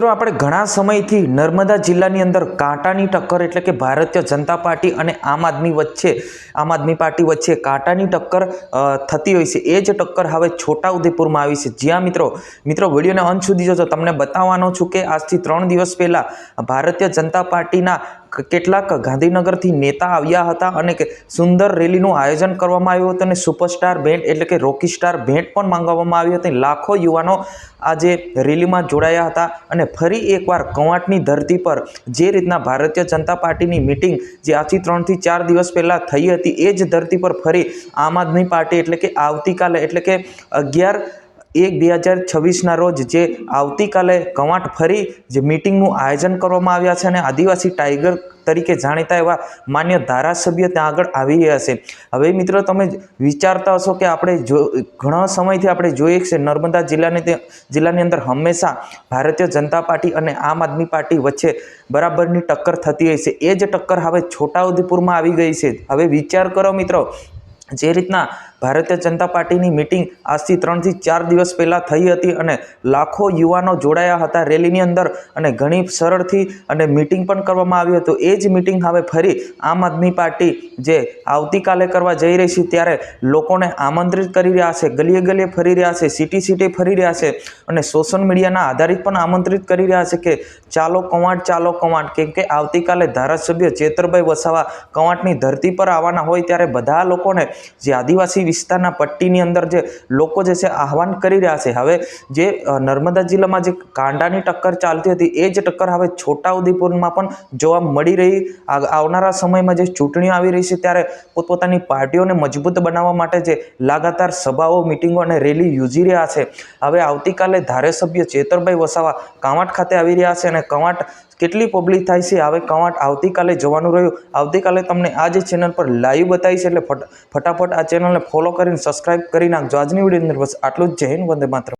મિત્રો, આપણે ઘણા સમયથી નર્મદા જિલ્લાની અંદર કાંટાની ટક્કર એટલે કે ભારતીય જનતા પાર્ટી અને આમ આદમી વચ્ચે, આમ આદમી પાર્ટી વચ્ચે કાંટાની ટક્કર થતી હોય છે. એ જ ટક્કર હવે છોટાઉદેપુરમાં આવી છે. જ્યાં મિત્રો મિત્રો, વિડીયોને અંત સુધી જોજો. તમને બતાવવાનો છું કે આજથી ત્રણ દિવસ પહેલાં ભારતીય જનતા પાર્ટીના કેટલાક ગાંધીનગરથી નેતા આવ્યા હતા અને સુંદર રેલીનું આયોજન કરવામાં આવ્યું હતું અને સુપરસ્ટાર ભેટ એટલે કે રોકી સ્ટાર ભેટ પણ માંગવામાં આવી હતી. લાખો યુવાનો આજે રેલીમાં જોડાયા હતા અને ફરી એકવાર કવાંટની ધરતી પર જે રીતના ભારતીય જનતા પાર્ટીની મિટિંગ જે આજથી ત્રણથી ચાર દિવસ પહેલાં થઈ હતી, એ જ ધરતી પર ફરી આમ આદમી પાર્ટી એટલે કે આવતીકાલે એટલે કે અગિયાર એક બે હજાર છવ્વીસના રોજ જે આવતીકાલે કવાંટ ફરી જે મિટિંગનું આયોજન કરવામાં આવ્યા છે અને આદિવાસી ટાઈગર તરીકે જાણીતા એવા માન્ય ધારાસભ્ય ત્યાં આગળ આવી રહ્યા છે. હવે મિત્રો તમે વિચારતા હશો કે આપણે જો ઘણા સમયથી આપણે જોઈએ છે, નર્મદા જિલ્લાની જિલ્લાની અંદર હંમેશા ભારતીય જનતા પાર્ટી અને આમ આદમી પાર્ટી વચ્ચે બરાબરની ટક્કર થતી હોય છે. એ જ ટક્કર હવે છોટાઉદેપુરમાં આવી ગઈ છે. હવે વિચાર કરો મિત્રો, જે રીતના ભારતીય જનતા પાર્ટીની મિટિંગ આજથી ત્રણથી ચાર દિવસ પહેલાં થઈ હતી અને લાખો યુવાનો જોડાયા હતા રેલીની અંદર અને ઘણી સરળથી અને મિટિંગ પણ કરવામાં આવ્યું હતું. એ જ મિટિંગ હવે ફરી આમ આદમી પાર્ટી જે આવતીકાલે કરવા જઈ રહી છે ત્યારે લોકોને આમંત્રિત કરી રહ્યા છે. ગલીએ ગલીએ ફરી રહ્યા છે, સિટી સિટી ફરી રહ્યા છે અને સોશિયલ મીડિયાના આધારિત પણ આમંત્રિત કરી રહ્યા છે કે ચાલો કવાંટ ચાલો કવાંટ. કેમ કે આવતીકાલે ધારાસભ્ય ચેતરભાઈ વસાવા કવાંટની ધરતી પર આવવાના હોય ત્યારે બધા લોકોને જે આદિવાસી વિસ્તારના પટ્ટીની અંદર જે લોકો જે છે આહવાન કરી રહ્યા છે. હવે જે નર્મદા જિલ્લામાં જે કાંડાની ટક્કર ચાલતી હતી, એ જ ટક્કર હવે છોટાઉદેપુરમાં પણ જોવા મળી રહી. આવનારા સમયમાં જે ચૂંટણીઓ આવી રહી છે, ત્યારે પોતપોતાની પાર્ટીઓને મજબૂત બનાવવા માટે જે લાગાતાર સભાઓ, મિટિંગો અને રેલી યોજી રહ્યા છે. હવે આવતીકાલે ધારાસભ્ય ચેતરભાઈ વસાવા કાંવાટ ખાતે આવી રહ્યા છે અને કાંવાટ કેટલી પબ્લિક થાય છે, હવે કાંવાટ આવતીકાલે જવાનું રહ્યું. આવતીકાલે તમને આ જે ચેનલ પર લાઈવ બતાવી છે એટલે ફટ- ફટાફટ આ ચેનલને ફોલો કરીને સબસ્ક્રાઈબ કરી નાખજો. આજની વિડીયોની અંદર બસ આટલું જ. જય હિન્દ વંદે માત્ર